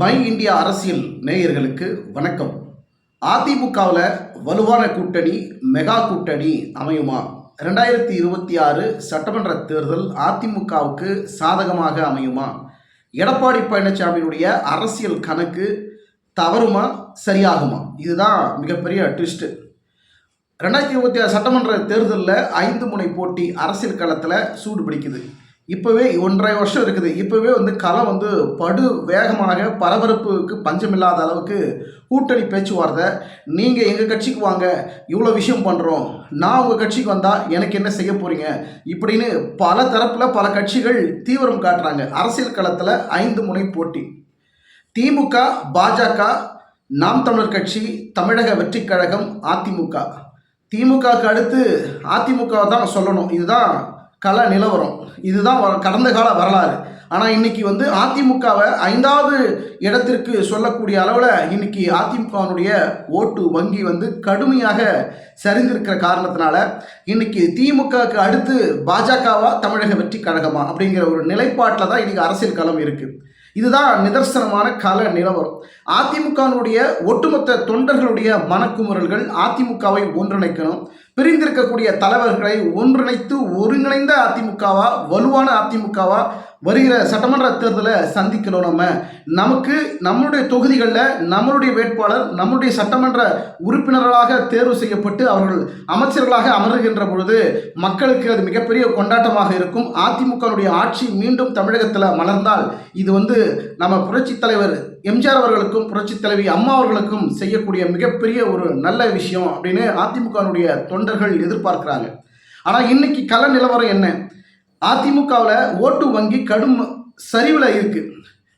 My India அரசியல் நேயர்களுக்கு வணக்கம். அதிமுகவில் வலுவான கூட்டணி மெகா கூட்டணி அமையுமா? ரெண்டாயிரத்தி இருபத்தி ஆறு சட்டமன்ற தேர்தல் அதிமுகவுக்கு சாதகமாக அமையுமா? எடப்பாடி பழனிசாமியினுடைய அரசியல் கணக்கு தவறுமா சரியாகுமா? இதுதான் மிகப்பெரிய ட்விஸ்ட்டு ரெண்டாயிரத்தி இருபத்தி ஆறு சட்டமன்ற தேர்தலில் ஐந்து முனை போட்டி அரசியல் களத்தில் சூடு பிடிக்குது. இப்போவே ஒன்றரை வருஷம் இருக்குது. இப்போவே வந்து களம் வந்து படு வேகமாக பரபரப்புக்கு பஞ்சமில்லாத அளவுக்கு கூட்டணி பேச்சுவார்த்தை. நீங்கள் எங்கள் கட்சிக்கு வாங்க இவ்வளோ விஷயம் பண்ணுறோம் நான் உங்கள் கட்சிக்கு வந்தால் எனக்கு என்ன செய்ய போகிறீங்க இப்படின்னு பல தரப்பில் பல கட்சிகள் தீவிரம் காட்டுறாங்க. அரசியல் களத்தில் ஐந்து முனை போட்டி. திமுக பாஜக நாம் தமிழர் கட்சி தமிழக வெற்றிக் கழகம் அதிமுக. திமுகவுக்கு அடுத்து அதிமுக தான் சொல்லணும். இதுதான் கல நிலவரம். இதுதான் கடந்த கால வரலாறு. ஆனால் இன்னைக்கு வந்து அதிமுகவை ஐந்தாவது இடத்திற்கு சொல்லக்கூடிய அளவில் இன்னைக்கு அதிமுகவினுடைய ஓட்டு வங்கி வந்து கடுமையாக சரிந்திருக்கிற காரணத்தினால இன்னைக்கு திமுகவுக்கு அடுத்து பாஜகவா தமிழக வெற்றி கழகமா அப்படிங்கிற ஒரு நிலைப்பாட்டில் தான் இன்னைக்கு அரசியல் களம் இருக்குது இதுதான் நிதர்சனமான கல நிலவரம். அதிமுகவினுடைய ஒட்டுமொத்த தொண்டர்களுடைய மனக்குமுறல்கள் அதிமுகவை ஒன்றிணைக்கணும். பிரிந்திருக்கக்கூடிய தலைவர்களை ஒன்றிணைத்து ஒருங்கிணைந்த அதிமுகவா வலுவான அதிமுகவா வருகிற சட்டமன்ற தேர்தலை சந்திக்கணும் நம்ம. நமக்கு நம்மளுடைய தொகுதிகளில் நம்மளுடைய வேட்பாளர் நம்மளுடைய சட்டமன்ற உறுப்பினர்களாக தேர்வு செய்யப்பட்டு அவர்கள் அமைச்சர்களாக அமருகின்ற பொழுது மக்களுக்கு அது மிகப்பெரிய கொண்டாட்டமாக இருக்கும். அதிமுகவுடைய ஆட்சி மீண்டும் தமிழகத்தில் மலர்ந்தால் இது வந்து நம்ம புரட்சித் தலைவர் எம்ஜிஆர் அவர்களுக்கும் புரட்சித் தலைவி அம்மா அவர்களுக்கும் செய்யக்கூடிய மிகப்பெரிய ஒரு நல்ல விஷயம் அப்படின்னு அதிமுகவினுடைய தொண்டர்கள் எதிர்பார்க்கிறாங்க. ஆனால் இன்னைக்கு கள நிலவரம் என்ன? அதிமுகவில் ஓட்டு வங்கி கடும் சரிவில் இருக்குது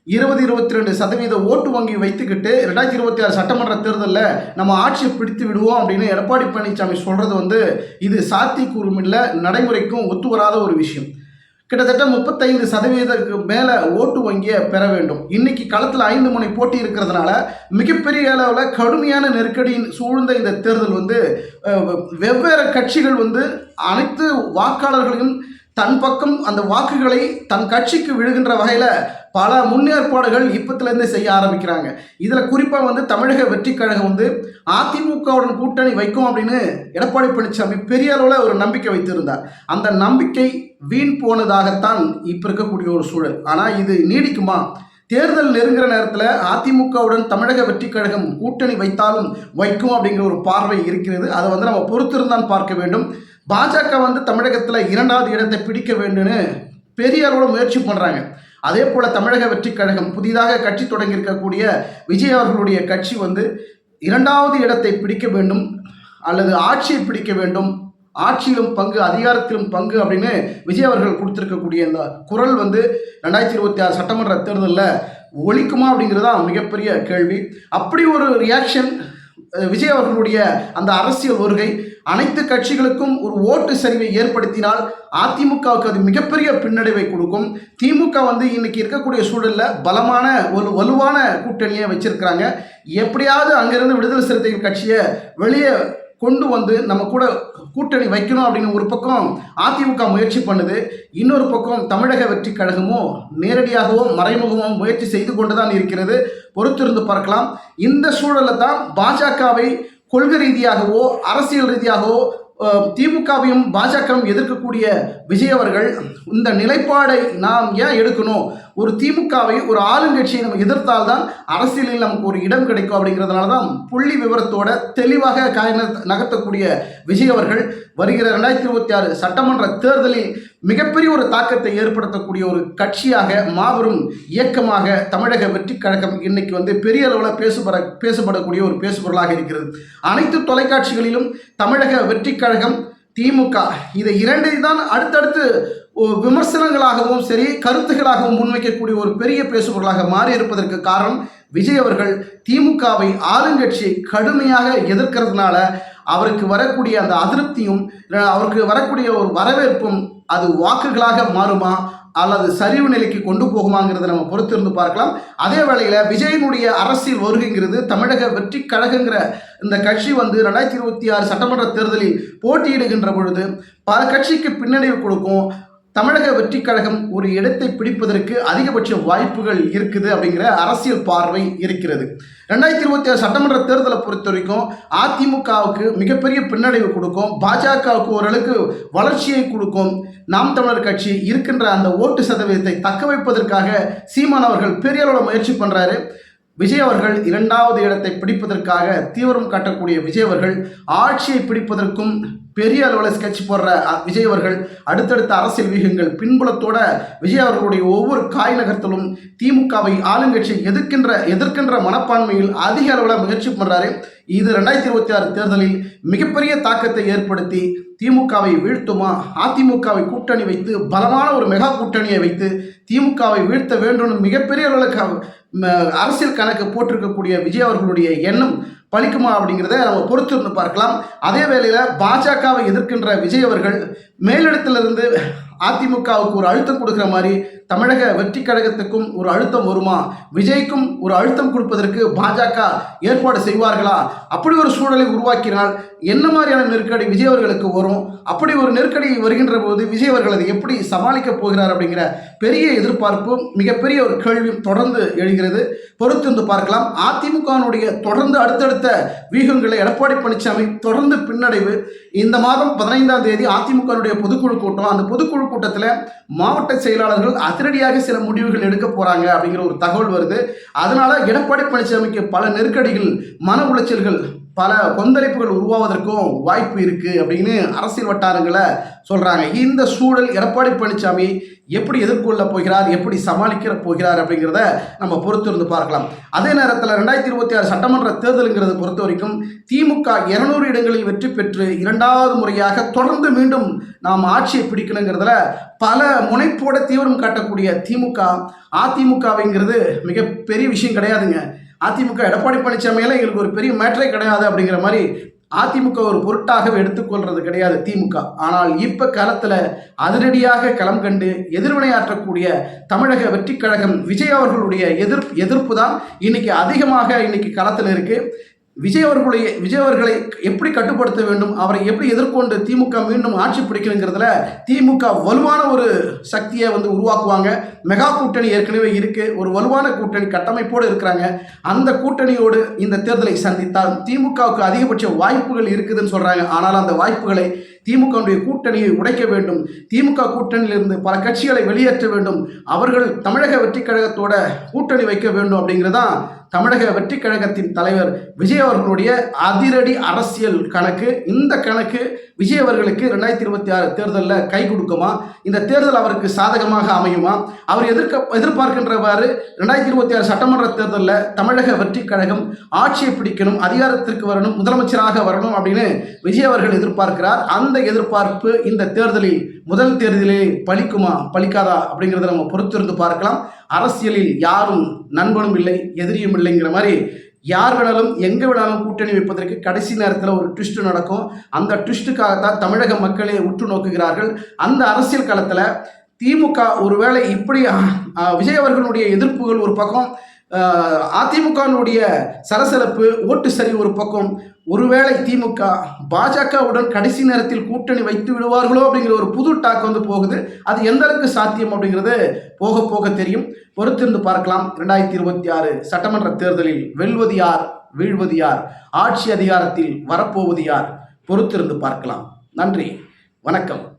இருபது இருபத்தி ரெண்டு சதவீத ஓட்டு வங்கி வைத்துக்கிட்டு ரெண்டாயிரத்தி இருபத்தி ஆறு சட்டமன்ற தேர்தலில் நம்ம ஆட்சியை பிடித்து விடுவோம் அப்படின்னு எடப்பாடி பழனிசாமி சொல்கிறது வந்து இது சாத்தி இல்லை நடைமுறைக்கும் ஒத்து வராத ஒரு விஷயம். கிட்டத்தட்ட முப்பத்தைந்து சதவீதத்துக்கு மேலே ஓட்டு வங்கியை பெற வேண்டும். இன்னைக்கு களத்தில் ஐந்து முனை போட்டி இருக்கிறதுனால மிகப்பெரிய அளவில் கடுமையான நெருக்கடியின் சூழ்ந்த இந்த தேர்தல் வந்து வெவ்வேறு கட்சிகள் வந்து அனைத்து வாக்காளர்களையும் தன் பக்கம் அந்த வாக்குகளை தன் கட்சிக்கு விழுகின்ற வகையில் பல முன்னேற்பாடுகள் இப்பத்துலேருந்தே செய்ய ஆரம்பிக்கிறாங்க. இதில் குறிப்பாக வந்து தமிழக வெற்றிக் கழகம் வந்து அதிமுகவுடன் கூட்டணி வைக்கும் அப்படின்னு எடப்பாடி பழனிசாமி பெரிய அளவில் ஒரு நம்பிக்கை வைத்திருந்தார். அந்த நம்பிக்கை வீண் போனதாகத்தான் இப்போ இருக்கக்கூடிய ஒரு சூழல். ஆனால் இது நீடிக்குமா? தேர்தல் நெருங்குற நேரத்தில் அதிமுகவுடன் தமிழக வெற்றிக் கழகம் கூட்டணி வைத்தாலும் வைக்கும் அப்படிங்கிற ஒரு பார்வை இருக்கிறது. அதை வந்து நம்ம பொறுத்திருந்தான் பார்க்க வேண்டும். பாஜக வந்து தமிழகத்தில் இரண்டாவது இடத்தை பிடிக்க வேண்டும்னு பெரிய அளவில் முயற்சி பண்ணுறாங்க அதே போல் தமிழக வெற்றிக் கழகம் புதிதாக கட்சி தொடங்கியிருக்கக்கூடிய விஜய் அவர்களுடைய கட்சி வந்து இரண்டாவது இடத்தை பிடிக்க வேண்டும் அல்லது ஆட்சியை பிடிக்க வேண்டும். ஆட்சியிலும் பங்கு அதிகாரத்திலும் பங்கு அப்படின்னு விஜய் அவர்கள் கொடுத்துருக்கக்கூடிய இந்த குரல் வந்து ரெண்டாயிரத்தி இருபத்தி ஆறு சட்டமன்ற தேர்தலில் ஒழிக்குமா அப்படிங்கிறது தான் மிகப்பெரிய கேள்வி. அப்படி ஒரு ரியாக்ஷன் விஜய் அவர்களுடைய அந்த அரசியல் வருகை அனைத்து கட்சிகளுக்கும் ஒரு ஓட்டு சரிவை ஏற்படுத்தினால் அதிமுகவுக்கு அது மிகப்பெரிய பின்னடைவை கொடுக்கும். திமுக வந்து இன்னைக்கு இருக்கக்கூடிய சூழலில் பலமான ஒரு வலுவான கூட்டணியை வச்சிருக்கிறாங்க. எப்படியாவது அங்கிருந்து விடுதலை சிறுத்தைகள் கட்சியை வெளியே கொண்டு வந்து நம்ம கூட கூட்டணி வைக்கணும் அப்படின்னு ஒரு பக்கம் அதிமுக முயற்சி பண்ணுது இன்னொரு பக்கம் தமிழக வெற்றி கழகமும் நேரடியாகவோ மறைமுகமோ முயற்சி செய்து கொண்டு தான் இருக்கிறது. பொறுத்திருந்து பார்க்கலாம். இந்த சூழலில் தான் பாஜகவை கொள்கை ரீதியாகவோ அரசியல் ரீதியாகவோ திமுகவையும் பாஜகவும் எதிர்க்கக்கூடிய விஜய் அவர்கள் இந்த நிலைப்பாடை நாம் ஏன் எடுக்கணும்? ஒரு திமுகவை ஒரு ஆளுங்கட்சியை நம்ம எதிர்த்தால்தான் அரசியலில் நமக்கு ஒரு இடம் கிடைக்கும் அப்படிங்கிறதுனால தான் புள்ளி விவரத்தோட தெளிவாக காய நகர்த்தக்கூடிய விஜய் அவர்கள் வருகிற ரெண்டாயிரத்தி இருபத்தி ஆறு சட்டமன்ற தேர்தலில் மிகப்பெரிய ஒரு தாக்கத்தை ஏற்படுத்தக்கூடிய ஒரு கட்சியாக மாபெரும் இயக்கமாக தமிழக வெற்றி கழகம் இன்னைக்கு வந்து பெரிய அளவில் பேசுபட பேசப்படக்கூடிய ஒரு பேசுபொருளாக இருக்கிறது. அனைத்து தொலைக்காட்சிகளிலும் தமிழக வெற்றி கழகம் திமுக இதை இரண்டை தான் அடுத்தடுத்து விமர்சனங்களாகவும் சரி கருத்துகளாகவும் முன்வைக்கக்கூடிய ஒரு பெரிய பேசுபொருளாக மாறி இருப்பதற்கு காரணம் விஜய் அவர்கள் திமுகவை ஆளுங்கட்சியை கடுமையாக எதிர்க்கிறதுனால அவருக்கு வரக்கூடிய அந்த அதிருப்தியும் அவருக்கு வரக்கூடிய ஒரு வரவேற்பும் அது வாக்குகளாக மாறுமா? அல்லது சரிவு நிலைக்கு கொண்டு போகுமாங்கிறத நம்ம பொறுத்திருந்து பார்க்கலாம். அதே வேளையில் விஜயனுடைய அரசியல் வருகைங்கிறது தமிழக வெற்றி கழகங்கிற இந்த கட்சி வந்து ரெண்டாயிரத்தி இருபத்தி ஆறு சட்டமன்ற தேர்தலில் போட்டியிடுகின்ற பொழுது பல கட்சிக்கு பின்னடைவு கொடுக்கும். தமிழக வெற்றி கழகம் ஒரு இடத்தை பிடிப்பதற்கு அதிகபட்ச வாய்ப்புகள் இருக்குது அப்படிங்கிற அரசியல் பார்வை இருக்கிறது. ரெண்டாயிரத்தி இருபத்தி ஏழு சட்டமன்ற தேர்தலை பொறுத்த வரைக்கும் அதிமுகவுக்கு மிகப்பெரிய பின்னடைவு கொடுக்கும் பாஜகவுக்கு ஓரளவுக்கு வளர்ச்சியை கொடுக்கும் நாம் தமிழர் கட்சி இருக்கின்ற அந்த ஓட்டு சதவீதத்தை தக்க வைப்பதற்காக சீமான் அவர்கள் பெரிய அளவில் முயற்சி பண்ணுறாரு விஜய் அவர்கள் இரண்டாவது இடத்தை பிடிப்பதற்காக தீவிரம் காட்டக்கூடிய விஜய் அவர்கள் ஆட்சியை பிடிப்பதற்கும் பெரிய அளவில் ஸ்கெட்ச் போடுற விஜய் அவர்கள் அடுத்தடுத்த அரசியல் வியூகங்கள் பின்புலத்தோட விஜய் அவர்களுடைய ஒவ்வொரு காய் நகர்த்தலும் திமுகவை ஆளுங்கட்சி எதிர்க்கின்ற எதிர்க்கின்ற மனப்பான்மையில் அதிக அளவில் முயற்சி பண்ணுறாரு இது ரெண்டாயிரத்தி இருபத்தி ஆறு தேர்தலில் மிகப்பெரிய தாக்கத்தை ஏற்படுத்தி திமுகவை வீழ்த்துமா? அதிமுகவை கூட்டணி வைத்து பலமான ஒரு மெகா கூட்டணியை வைத்து திமுகவை வீழ்த்த வேண்டும் மிகப்பெரிய அளவில் அரசியல் கணக்கு போட்டிருக்கக்கூடிய விஜய் அவர்களுடைய எண்ணம் பலிக்குமா அப்படிங்கிறத நம்ம பொறுத்திருந்து பார்க்கலாம். அதே வேளையில் பாஜகவை எதிர்க்கின்ற விஜய் அவர்கள் மேலிடத்திலிருந்து அதிமுகவுக்கு ஒரு அழுத்தம் கொடுக்குற மாதிரி தமிழக வெற்றி கழகத்துக்கும் ஒரு அழுத்தம் வருமா? விஜய்க்கும் ஒரு அழுத்தம் கொடுப்பதற்கு பாஜக ஏற்பாடு செய்வார்களா? அப்படி ஒரு சூழலை உருவாக்கினால் என்ன மாதிரியான நெருக்கடி விஜய் அவர்களுக்கு வரும்? அப்படி ஒரு நெருக்கடி வருகின்ற போது விஜய் அவர்கள் அதை எப்படி சமாளிக்கப் போகிறார் அப்படிங்கிற பெரிய எதிர்பார்ப்பும் மிகப்பெரிய ஒரு கேள்வியும் தொடர்ந்து எழுகிறது. பொறுத்து வந்து பார்க்கலாம். அதிமுகவினுடைய தொடர்ந்து அடுத்தடுத்த வியூகங்களை எடப்பாடி பழனிசாமி தொடர்ந்து பின்னடைவு. இந்த மாதம் பதினைந்தாம் தேதி அதிமுகவினுடைய பொதுக்குழு கூட்டம். அந்த பொதுக்குழு கூட்டத்தில் மாவட்ட செயலாளர்கள் அதிரடியாக சில முடிவுகள் எடுக்க போகிறாங்க அப்படிங்கிற ஒரு தகவல் வருது. அதனால் எடப்பாடி பழனிசாமிக்கு பல நெருக்கடிகள் மன உளைச்சல்கள் பல கொந்தளிப்புகள் உருவாவதற்கும் வாய்ப்பு இருக்குது அப்படின்னு அரசியல் வட்டாரங்களை சொல்கிறாங்க இந்த சூழல் எடப்பாடி பழனிசாமி எப்படி எதிர்கொள்ள போகிறார் எப்படி சமாளிக்கிற போகிறார் அப்படிங்கிறத நம்ம பொறுத்திருந்து பார்க்கலாம். அதே நேரத்தில் ரெண்டாயிரத்தி இருபத்தி ஆறு சட்டமன்ற தேர்தலுங்கிறது பொறுத்த வரைக்கும் திமுக இருநூறு இடங்களில் வெற்றி பெற்று இரண்டாவது முறையாக தொடர்ந்து மீண்டும் நாம் ஆட்சியை பிடிக்கணுங்கிறதுல பல முனைப்போட தீவிரம் காட்டக்கூடிய திமுக அதிமுகவைங்கிறது மிகப்பெரிய விஷயம் கிடையாதுங்க. அதிமுக எடப்பாடி பழனிசாமியெல்லாம் எங்களுக்கு ஒரு பெரிய மேட்டரே கிடையாது அப்படிங்கிற மாதிரி அதிமுக ஒரு பொருட்டாக எடுத்துக்கொள்றது கிடையாது திமுக. ஆனால் இப்ப காலத்துல அதிரடியாக களம் கண்டு எதிர்வினையாற்றக்கூடிய தமிழக வெற்றி கழகம் விஜய் அவர்களுடைய எதிர்ப்பு எதிர்ப்பு தான் இன்னைக்கு அதிகமாக இன்னைக்கு களத்தில் இருக்கு. விஜய் அவர்களுடைய விஜய் அவர்களை எப்படி கட்டுப்படுத்த வேண்டும் அவரை எப்படி எதிர்கொண்டு திமுக மீண்டும் ஆட்சி பிடிக்கணுங்கிறதுல திமுக வலுவான ஒரு சக்தியை வந்து உருவாக்குவாங்க. மெகா கூட்டணி ஏற்கனவே இருக்குது ஒரு வலுவான கூட்டணி கட்டமைப்போடு இருக்கிறாங்க. அந்த கூட்டணியோடு இந்த தேர்தலை சந்தித்தால் திமுகவுக்கு அதிகபட்ச வாய்ப்புகள் இருக்குதுன்னு சொல்கிறாங்க ஆனால் அந்த வாய்ப்புகளை திமுகவுடைய கூட்டணியை உடைக்க வேண்டும். திமுக கூட்டணியிலிருந்து பல கட்சிகளை வெளியேற்ற வேண்டும். அவர்கள் தமிழக வெற்றிக் கழகத்தோட கூட்டணி வைக்க வேண்டும் அப்படிங்கிறதான் தமிழக வெற்றி கழகத்தின் தலைவர் விஜய் அவர்களுடைய அதிரடி அரசியல் கணக்கு. இந்த கணக்கு விஜய் அவர்களுக்கு ரெண்டாயிரத்தி இருபத்தி ஆறு தேர்தலில் கை கொடுக்குமா? இந்த தேர்தல் அவருக்கு சாதகமாக அமையுமா? அவர் எதிர்க்க எதிர்பார்க்கின்றவாறு ரெண்டாயிரத்தி இருபத்தி ஆறு சட்டமன்ற தேர்தலில் தமிழக வெற்றி கழகம் ஆட்சியை பிடிக்கணும் அதிகாரத்திற்கு வரணும் முதலமைச்சராக வரணும் அப்படின்னு விஜய் அவர்கள் எதிர்பார்க்கிறார். அந்த எதிர்பார்ப்பு இந்த தேர்தலில் முதல் தேர்தலே பலிக்குமா பலிக்காதா அப்படிங்கிறத நம்ம பொறுத்திருந்து பார்க்கலாம். அரசியலில் யாரும் நண்பனும் இல்லை எதிரியும் இல்லைங்கிற மாதிரி யார் வேணாலும் எங்கே வேணாலும் கூட்டணி வைப்பதற்கு கடைசி நேரத்தில் ஒரு ட்விஸ்ட் நடக்கும். அந்த ட்விஸ்ட்டுக்காகத்தான் தமிழக மக்களே உற்று நோக்குகிறார்கள். அந்த அரசியல் காலத்தில் திமுக ஒருவேளை இப்படி விஜய் அவர்களுடைய எதிர்ப்புகள் ஒரு பக்கம் அதிமுகவினுடைய சலசலப்பு ஓட்டு சரி ஒரு பக்கம். ஒருவேளை திமுக பாஜகவுடன் கடைசி நேரத்தில் கூட்டணி வைத்து விடுவார்களோ அப்படிங்கிற ஒரு புது டாக் வந்து போகுது. அது எந்த அளவுக்கு சாத்தியம் அப்படிங்கிறது போக போக தெரியும். பொறுத்திருந்து பார்க்கலாம். ரெண்டாயிரத்தி இருபத்தி ஆறு சட்டமன்ற தேர்தலில் வெல்வது யார் வீழ்வது யார் ஆட்சி அதிகாரத்தில் வரப்போவது யார் பொறுத்திருந்து பார்க்கலாம். நன்றி. வணக்கம்.